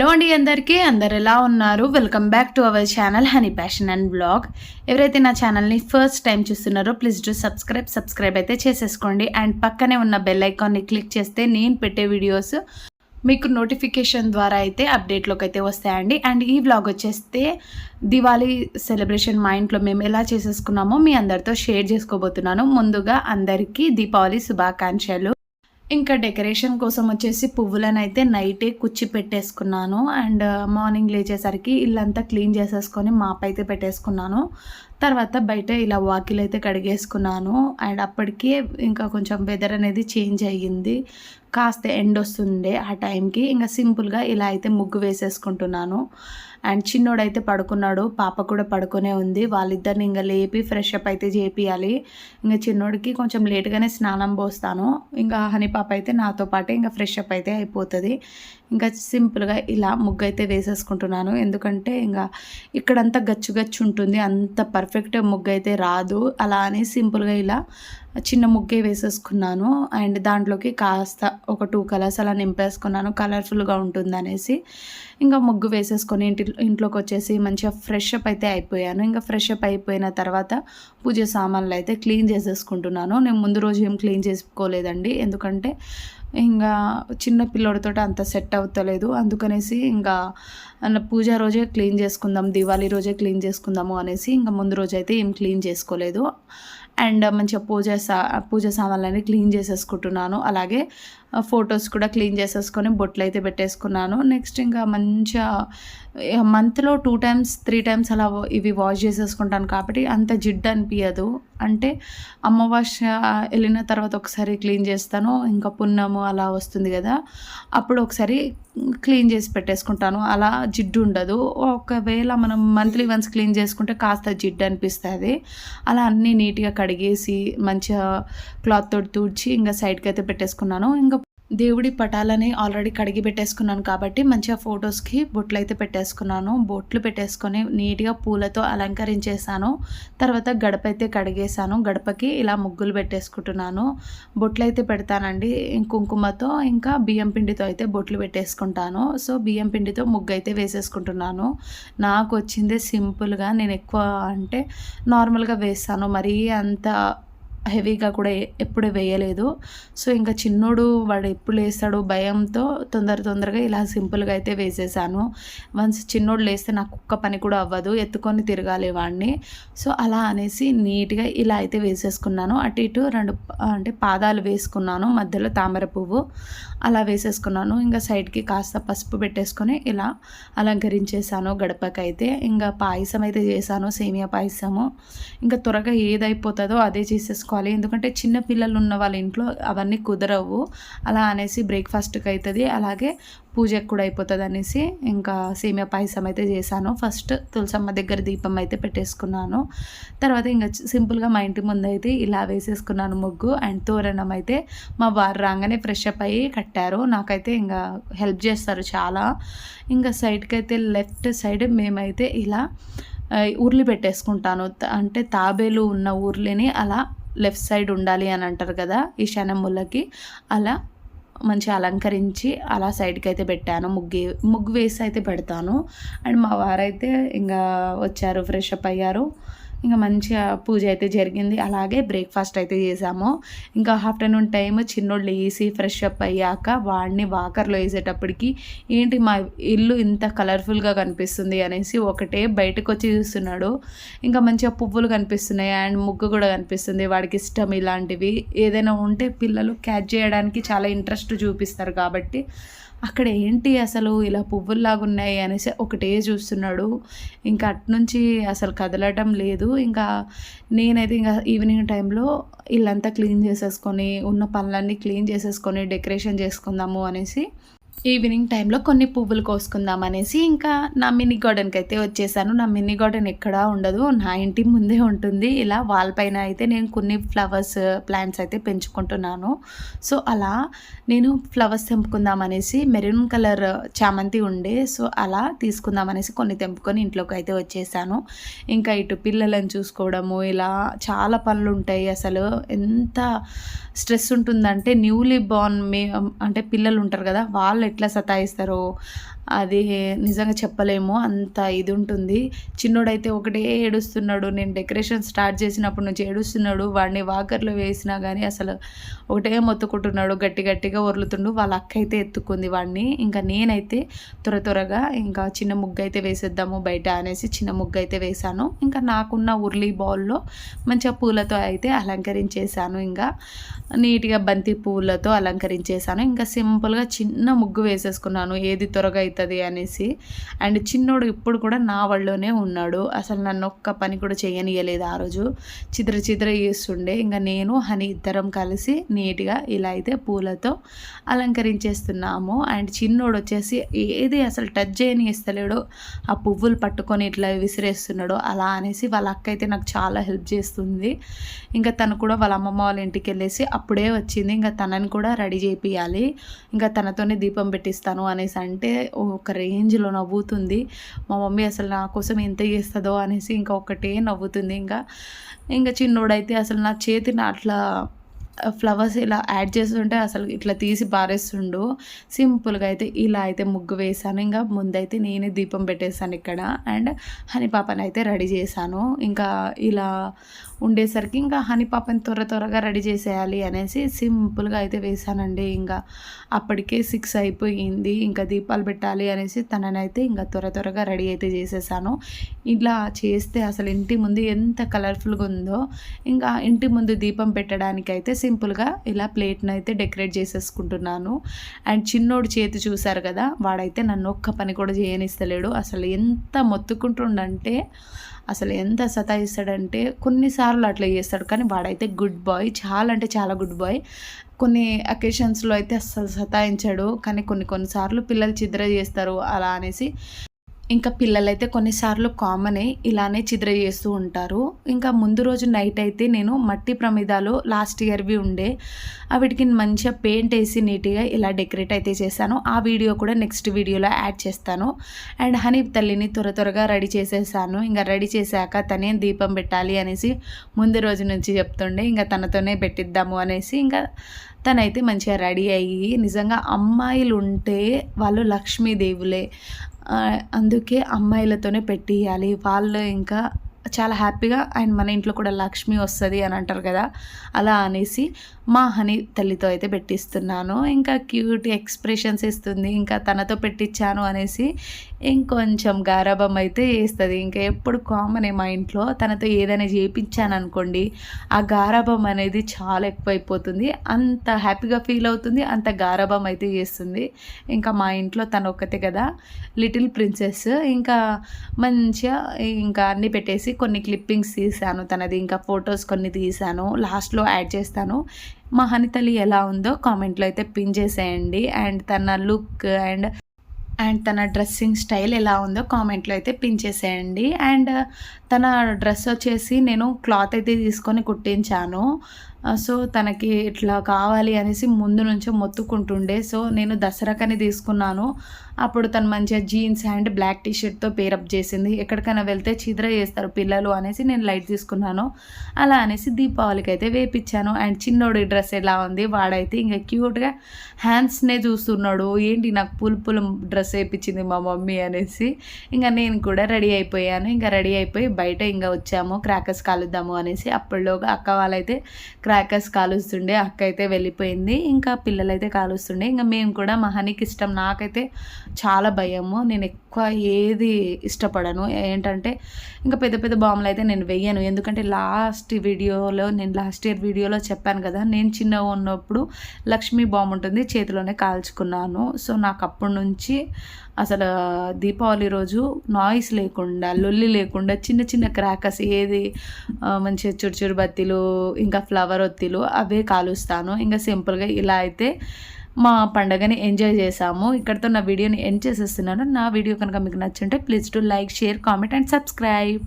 Hello అండి అందరికీ. అందరు ఎలా ఉన్నారు? Welcome back to our channel honey passion and blog ఎవరైతే నా ఛానల్ని ఫస్ట్ టైం చూస్తున్నారో ప్లీజ్ డూ సబ్స్క్రైబ్ సబ్స్క్రైబ్ అయితే చేసేసుకోండి. అండ్ పక్కనే ఉన్న బెల్ ఐకాన్ని క్లిక్ చేస్తే నేను పెట్టే వీడియోస్ మీకు నోటిఫికేషన్ ద్వారా అయితే అప్డేట్లోకి అయితే వస్తాయండి. అండ్ ఈ వ్లాగ్ వచ్చేస్తే దివాళీ సెలబ్రేషన్ మా ఇంట్లో మేము ఎలా చేసేసుకున్నామో మీ అందరితో షేర్ చేసుకోబోతున్నాను. ముందుగా అందరికీ దీపావళి శుభాకాంక్షలు. ఇంకా డెకరేషన్ కోసం వచ్చేసి పువ్వులను అయితే నైటే కుచ్చి పెట్టేసుకున్నాను. అండ్ uh, మార్నింగ్ లేచేసరికి ఇల్లంతా క్లీన్ చేసేసుకొని మాప్ అయితే పెట్టేసుకున్నాను. తర్వాత బయట ఇలా వాకిలు అయితే కడిగేసుకున్నాను. అండ్ అప్పటికే ఇంకా కొంచెం వెదర్ అనేది చేంజ్ అయ్యింది. కాస్త ఎండ్ వస్తుండే ఆ టైంకి. ఇంకా సింపుల్గా ఇలా అయితే ముగ్గు వేసేసుకుంటున్నాను. అండ్ చిన్నోడైతే పడుకున్నాడు పాప కూడా పడుకునే ఉంది. వాళ్ళిద్దరిని ఇంకా లేపి ఫ్రెష్ అప్ అయితే చేపియాలి. ఇంకా చిన్నోడికి కొంచెం లేట్గానే స్నానం పోస్తాను. ఇంకా హనీ పాప అయితే నాతో పాటే ఇంకా ఫ్రెష్ అప్ అయితే అయిపోతుంది. ఇంకా సింపుల్గా ఇలా ముగ్గు అయితే వేసేసుకుంటున్నాను. ఎందుకంటే ఇంకా ఇక్కడంతా గచ్చు గచ్చు ఉంటుంది. అంత పర్ఫెక్ట్ ముగ్గు అయితే రాదు. అలా అని సింపుల్గా ఇలా చిన్న ముగ్గే వేసేసుకున్నాను. అండ్ దాంట్లోకి కాస్త ఒక టూ కలర్స్ అలా నింపేసుకున్నాను. కలర్ఫుల్గా ఉంటుంది అనేసి ఇంకా ముగ్గు వేసేసుకొని ఇంటి ఇంట్లోకి వచ్చేసి మంచిగా ఫ్రెష్ అప్ అయితే అయిపోయాను. ఇంకా ఫ్రెష్ అప్ అయిపోయిన తర్వాత పూజ సామాన్లు అయితే క్లీన్ చేసేసుకుంటున్నాను. నేను ముందు రోజు ఏం క్లీన్ చేసుకోలేదండి. ఎందుకంటే ఇంకా చిన్న పిల్లోడితో అంత సెట్ అవుతలేదు. అందుకనేసి ఇంకా పూజ రోజే క్లీన్ చేసుకుందాం దివాళీ రోజే క్లీన్ చేసుకుందాము అనేసి ఇంకా ముందు రోజైతే ఏం క్లీన్ చేసుకోలేదు. అండ్ మంచిగా పూజ సా పూజ సామాన్లన్నీ క్లీన్ చేసేసుకుంటున్నాను. అలాగే ఫొటోస్ కూడా క్లీన్ చేసేసుకొని బొట్లు అయితే పెట్టేసుకున్నాను. నెక్స్ట్ ఇంకా మంచిగా మంత్లో టూ టైమ్స్ త్రీ టైమ్స్ అలా ఇవి వాష్ చేసేసుకుంటాను కాబట్టి అంత జిడ్డు అనిపించదు అంటే అమావాస్య వెళ్ళిన తర్వాత ఒకసారి క్లీన్ చేస్తాను. ఇంకా పున్నము అలా వస్తుంది కదా అప్పుడు ఒకసారి క్లీన్ చేసి పెట్టేసుకుంటాను. అలా జిడ్డు ఉండదు. ఒకవేళ మనం మంత్లీ వన్స్ క్లీన్ చేసుకుంటే కాస్త జిడ్డు అనిపిస్తుంది. అలా అన్నీ నీట్గా కడిగేసి మంచిగా క్లాత్ తోటి తుడిచి ఇంకా సైడ్కి అయితే పెట్టేసుకున్నాను. ఇంకా దేవుడి పటాలని ఆల్రెడీ కడిగి పెట్టేసుకున్నాను కాబట్టి మంచిగా ఫొటోస్కి బొట్లు అయితే పెట్టేసుకున్నాను. బొట్లు పెట్టేసుకొని నీట్గా పూలతో అలంకరించేసాను తర్వాత గడప అయితే కడిగేసాను గడపకి ఇలా ముగ్గులు పెట్టేసుకుంటున్నాను. బొట్లు అయితే పెడతానండి. కుంకుమతో ఇంకా బియ్యం పిండితో అయితే బొట్లు పెట్టేసుకుంటాను. సో బియ్యం పిండితో ముగ్గు అయితే వేసేసుకుంటున్నాను. నాకు వచ్చింది సింపుల్గా నేను ఎక్కువ అంటే నార్మల్గా వేస్తాను. మరీ అంత హెవీగా కూడా ఎప్పుడు వేయలేదు. సో ఇంకా చిన్నోడు వాడు ఎప్పుడు లేస్తాడు భయంతో తొందర తొందరగా ఇలా సింపుల్గా అయితే వేసేసాను. వన్స్ చిన్నోడు లేస్తే నాకు కుక్క పని కూడా అవ్వదు. ఎత్తుకొని తిరగాలి వాడిని సో అలా అనేసి నీట్గా ఇలా అయితే వేసేసుకున్నాను. అటు ఇటు రెండు అంటే పాదాలు వేసుకున్నాను. మధ్యలో తామర పువ్వు అలా వేసేసుకున్నాను. ఇంకా సైడ్కి కాస్త పసుపు పెట్టేసుకొని ఇలా అలంకరించేసాను గడపకైతే. ఇంకా పాయసం అయితే చేశాను సేమియా పాయసము. ఇంకా త్వరగా ఏదైపోతుందో అదే చేసేసుకున్నాను. చేసుకోవాలి. ఎందుకంటే చిన్న పిల్లలు ఉన్న వాళ్ళ ఇంట్లో అవన్నీ కుదరవు. అలా అనేసి బ్రేక్ఫాస్ట్కి అవుతుంది అలాగే పూజకు కూడా అయిపోతుంది అనేసి ఇంకా సేమియా పాయసం అయితే చేశాను. ఫస్ట్ తులసమ్మ దగ్గర దీపం అయితే పెట్టేసుకున్నాను. తర్వాత ఇంకా సింపుల్గా మా ఇంటి ముందు అయితే ఇలా వేసేసుకున్నాను ముగ్గు అండ్ తోరణం అయితే మా వారు రాగానే ఫ్రెష్ అప్ అయ్యి కట్టారు. నాకైతే ఇంకా హెల్ప్ చేస్తారు చాలా. ఇంకా సైడ్కి అయితే లెఫ్ట్ సైడ్ మేమైతే ఇలా ఉర్లి పెట్టేసుకుంటాను. అంటే తాబేలు ఉన్న ఉర్లిని అలా లెఫ్ట్ సైడ్ ఉండాలి అని అంటారు కదా ఈశాన్య ముళ్ళకి అలా మంచిగా అలంకరించి అలా సైడ్కి అయితే పెట్టాను. ముగ్గు ముగ్గు వేసి అయితే పెడతాను. అండ్ మా వారైతే ఇంకా వచ్చారు ఫ్రెష్ అప్ అయ్యారు. ఇంకా మంచిగా పూజ అయితే జరిగింది. అలాగే బ్రేక్ఫాస్ట్ అయితే చేసాము. ఇంకా ఆఫ్టర్నూన్ టైం చిన్నోళ్ళు వేసి ఫ్రెష్ అప్ అయ్యాక వాడిని వాకర్లో వేసేటప్పటికి ఏంటి మా ఇల్లు ఇంత కలర్ఫుల్గా కనిపిస్తుంది అనేసి ఒకటే బయటకు వచ్చి చూస్తున్నాడు. ఇంకా మంచిగా పువ్వులు కనిపిస్తున్నాయి. అండ్ ముగ్గు కూడా కనిపిస్తుంది. వాడికి ఇష్టం ఇలాంటివి. ఏదైనా ఉంటే పిల్లలు క్యాచ్ చేయడానికి చాలా ఇంట్రెస్ట్ చూపిస్తారు కాబట్టి అక్కడ ఏంటి అసలు ఇలా పువ్వుల్లాగా ఉన్నాయి అనేసి ఒకటే చూస్తున్నాడు. ఇంకా అట్నుంచి అసలు కదలటం లేదు. ఇంకా నేనైతే ఇంకా ఈవినింగ్ టైంలో ఇల్లంతా క్లీన్ చేసేసుకొని ఉన్న పనులన్నీ క్లీన్ చేసేసుకొని డెకరేషన్ చేసుకుందాము అనేసి ఈవినింగ్ టైంలో కొన్ని పువ్వులు కోసుకుందాం అనేసి ఇంకా నా మినీ గార్డెన్కి అయితే వచ్చేసాను. నా మినీ గార్డెన్ ఎక్కడా ఉండదు. నా ఇంటి ముందే ఉంటుంది. ఇలా వాల్ పైన అయితే నేను కొన్ని ఫ్లవర్స్ ప్లాంట్స్ అయితే పెంచుకుంటున్నాను. సో అలా నేను ఫ్లవర్స్ తెంపుకుందాం అనేసి మెరూన్ కలర్ చామంతి ఉండే సో అలా తీసుకుందాం అనేసి కొన్ని తెంపుకొని ఇంట్లోకి అయితే వచ్చేసాను. ఇంకా ఇటు పిల్లలను చూసుకోవడము ఇలా చాలా పనులు ఉంటాయి అసలు. ఎంత స్ట్రెస్ ఉంటుందంటే న్యూలీ బార్న్ మే అంటే పిల్లలు ఉంటారు కదా వాళ్ళు ఎట్లా సతాయిస్తారో అది నిజంగా చెప్పలేము. అంత ఇది ఉంటుంది చిన్నోడైతే ఒకటే ఏడుస్తున్నాడు. నేను డెకరేషన్ స్టార్ట్ చేసినప్పటి నుంచి ఏడుస్తున్నాడు. వాడిని వాకర్లో వేసినా కానీ అసలు ఒకటే మొత్తుకుంటున్నాడు. గట్టి గట్టిగా ఒర్లుతుండు. వాళ్ళ అక్క అయితే ఎత్తుకుంది వాడిని. ఇంకా నేనైతే త్వర త్వరగా ఇంకా చిన్న ముగ్గు అయితే వేసేద్దాము. బయట అనేసి చిన్న ముగ్గు అయితే వేశాను. ఇంకా నాకున్న ఉర్లీ బౌల్లో మంచిగా పూలతో అయితే అలంకరించేశాను. ఇంకా నీట్గా బంతి పూలతో అలంకరించేశాను. ఇంకా సింపుల్గా చిన్న ముగ్గు వేసేసుకున్నాను. ఏది త్వరగా అవుతుంది అనేసి. అండ్ చిన్నోడు ఇప్పుడు కూడా నా వాళ్ళలోనే ఉన్నాడు. అసలు నన్ను ఒక్క పని కూడా చేయనియలేదు ఆ రోజు. చిద్ర చిద్ర చేస్తుండే. ఇంకా నేను హని ఇద్దరం కలిసి నీట్గా ఇలా అయితే పూలతో అలంకరించేస్తున్నాము. అండ్ చిన్నోడు వచ్చేసి ఏది అసలు టచ్ చేయని ఇస్తలేడు ఆ పువ్వులు పట్టుకొని ఇట్లా విసిరేస్తున్నాడు. అలా అనేసి వాళ్ళ అక్క అయితే నాకు చాలా హెల్ప్ చేస్తుంది. ఇంకా తను కూడా వాళ్ళ అమ్మమ్మ వాళ్ళ ఇంటికి వెళ్ళేసి అప్పుడే వచ్చింది. ఇంకా తనని కూడా రెడీ చేపియాలి ఇంకా తనతోనే దీపం పెట్టిస్తాను అనేసి అంటే ఒక రేంజ్లో నవ్వుతుంది. మా మమ్మీ అసలు నా కోసం ఎంత చేస్తుందో అనేసి ఇంకా ఒకటే నవ్వుతుంది. ఇంకా ఇంకా చిన్నోడైతే అసలు నా చేతిని అట్లా ఫ్లవర్స్ ఇలా యాడ్ చేస్తుంటే అసలు ఇట్లా తీసి పారేస్తుండు. సింపుల్గా అయితే ఇలా అయితే ముగ్గు వేసాను. ఇంకా ముందైతే నేనే దీపం పెట్టేశాను ఇక్కడ. అండ్ హనీ పాపని అయితే రెడీ చేశాను. ఇంకా ఇలా ఉండేసరికి ఇంకా హనీ పాపని త్వర త్వరగా రెడీ చేసేయాలి అనేసి సింపుల్గా అయితే వేసానండి. ఇంకా అప్పటికే సిక్స్ అయిపోయింది. ఇంకా దీపాలు పెట్టాలి అనేసి తననైతే ఇంకా త్వర త్వరగా రెడీ అయితే చేసేసాను. ఇలా చేస్తే అసలు ఇంటి ముందు ఎంత కలర్ఫుల్గా ఉందో. ఇంకా ఇంటి ముందు దీపం పెట్టడానికి అయితే సింపుల్గా ఇలా ప్లేట్ని అయితే డెకరేట్ చేసేసుకుంటున్నాను. అండ్ చిన్నోడు చేతి చూశారు కదా వాడైతే నన్ను ఒక్క పని కూడా చేయనిస్తలేడు. అసలు ఎంత మొత్తుకుంటుండంటే అసలు ఎంత సతాయిస్తాడంటే కొన్నిసార్లు అట్లా చేస్తాడు. కానీ వాడైతే గుడ్ బాయ్ చాలా అంటే చాలా గుడ్ బాయ్. కొన్ని అకేషన్స్లో అయితే అస్సలు సతాయించాడు. కానీ కొన్ని కొన్నిసార్లు పిల్లలు చిద్ర చేస్తారు అలా అనేసి. ఇంకా పిల్లలైతే కొన్నిసార్లు కామనే ఇలానే చిద్ర చేస్తూ ఉంటారు. ఇంకా ముందు రోజు నైట్ అయితే నేను మట్టి ప్రమిదాలు లాస్ట్ ఇయర్వి ఉండే వాటికి మంచిగా పెయింట్ వేసి నీట్గా ఇలా డెకరేట్ అయితే చేశాను. ఆ వీడియో కూడా నెక్స్ట్ వీడియోలో యాడ్ చేస్తాను. అండ్ హనీ తల్లిని త్వర త్వరగా రెడీ చేసేసాను. ఇంకా రెడీ చేశాక తనే దీపం పెట్టాలి అనేసి ముందు రోజు నుంచి చెప్తుండే ఇంకా తనతోనే పెట్టిద్దాము అనేసి ఇంకా తనైతే మంచిగా రెడీ అయ్యి నిజంగా అమ్మాయిలు ఉంటే వాళ్ళు లక్ష్మీదేవులే. అందుకే అమ్మాయిలతోనే పెట్టియాలి వాళ్ళు ఇంకా చాలా హ్యాపీగా అండ్ మన ఇంట్లో కూడా లక్ష్మి వస్తుంది అని అంటారు కదా అలా అనేసి మా హనీ తల్లితో అయితే పెట్టిస్తున్నాను. ఇంకా క్యూట్ ఎక్స్ప్రెషన్స్ ఇస్తుంది ఇంకా తనతో పెట్టించాను అనేసి ఇంకొంచెం గారాభం అయితే వేస్తుంది. ఇంకా ఎప్పుడు కామన్ మా ఇంట్లో తనతో ఏదైనా చేయించాను అనుకోండి ఆ గారాభం అనేది చాలా ఎక్కువైపోతుంది. అంత హ్యాపీగా ఫీల్ అవుతుంది అంత గారాభం అయితే చేస్తుంది. ఇంకా మా ఇంట్లో తను ఒక్కతే కదా లిటిల్ ప్రిన్సెస్. ఇంకా మంచిగా ఇంకా అన్నీ పెట్టేసి కొన్ని క్లిప్పింగ్స్ తీసాను తనది ఇంకా ఫొటోస్ కొన్ని తీసాను లాస్ట్లో యాడ్ చేస్తాను. మా హనితలి ఎలా ఉందో కామెంట్లో అయితే పిన్ చేసేయండి. అండ్ తన లుక్ అండ్ అండ్ తన డ్రెస్సింగ్ స్టైల్ ఎలా ఉందో కామెంట్లో అయితే పిన్ చేసేయండి. అండ్ తన డ్రెస్ వచ్చేసి నేను క్లాత్ అయితే తీసుకొని కుట్టించాను. సో తనకి ఇట్లా కావాలి అనేసి ముందు నుంచో మొత్తుకుంటుండే. సో నేను దసరాకని తీసుకున్నాను. అప్పుడు తను మంచిగా జీన్స్ అండ్ బ్లాక్ టీషర్ట్తో పేరప్ చేసింది. ఎక్కడికైనా వెళ్తే చిద్ర చేస్తారు పిల్లలు అనేసి నేను లైట్ తీసుకున్నాను. అలా అనేసి దీపావళికి అయితే వేపించాను అండ్ చిన్నోడి డ్రెస్ ఎలా ఉంది వాడైతే ఇంకా క్యూట్గా హ్యాండ్స్నే చూస్తున్నాడు. ఏంటి నాకు పుల్ పుల్ డ్రెస్ వేయించింది మా మమ్మీ అనేసి ఇంకా నేను కూడా రెడీ అయిపోయాను. ఇంకా రెడీ అయిపోయి బయట ఇంకా వచ్చాము క్రాకర్స్ కాలుద్దాము అనేసి అప్పటిలోగా అక్క వాళ్ళైతే క్రాకర్స్ కాలుస్తుండే అక్క అయితే వెళ్ళిపోయింది. ఇంకా పిల్లలైతే కాలుస్తుండే. ఇంకా మేము కూడా మా హనీకి ఇష్టం. నాకైతే చాలా భయము. నేను ఎక్కువ ఏది ఇష్టపడను. ఏంటంటే ఇంకా పెద్ద పెద్ద బాంబులు అయితే నేను వెయ్యను. ఎందుకంటే లాస్ట్ వీడియోలో నేను లాస్ట్ ఇయర్ వీడియోలో చెప్పాను కదా నేను చిన్నగా ఉన్నప్పుడు లక్ష్మీ బాంబు ఉంటుంది చేతిలోనే కాల్చుకున్నాను. సో నాకు అప్పటి నుంచి అసలు దీపావళి రోజు నాయిస్ లేకుండా లొల్లి లేకుండా చిన్న చిన్న క్రాకర్స్ ఏది మంచిగా చురుచురు బత్తీలు ఇంకా ఫ్లవర్ ఒత్తిలు అవే కాలుస్తాను. ఇంకా సింపుల్గా ఇలా అయితే మా పండగని ఎంజాయ్ చేసాము ఇక్కడితో నా వీడియోని ఎండ్ చేసేస్తున్నాను. నా వీడియో కనుక మీకు నచ్చుంటే please to like share comment and subscribe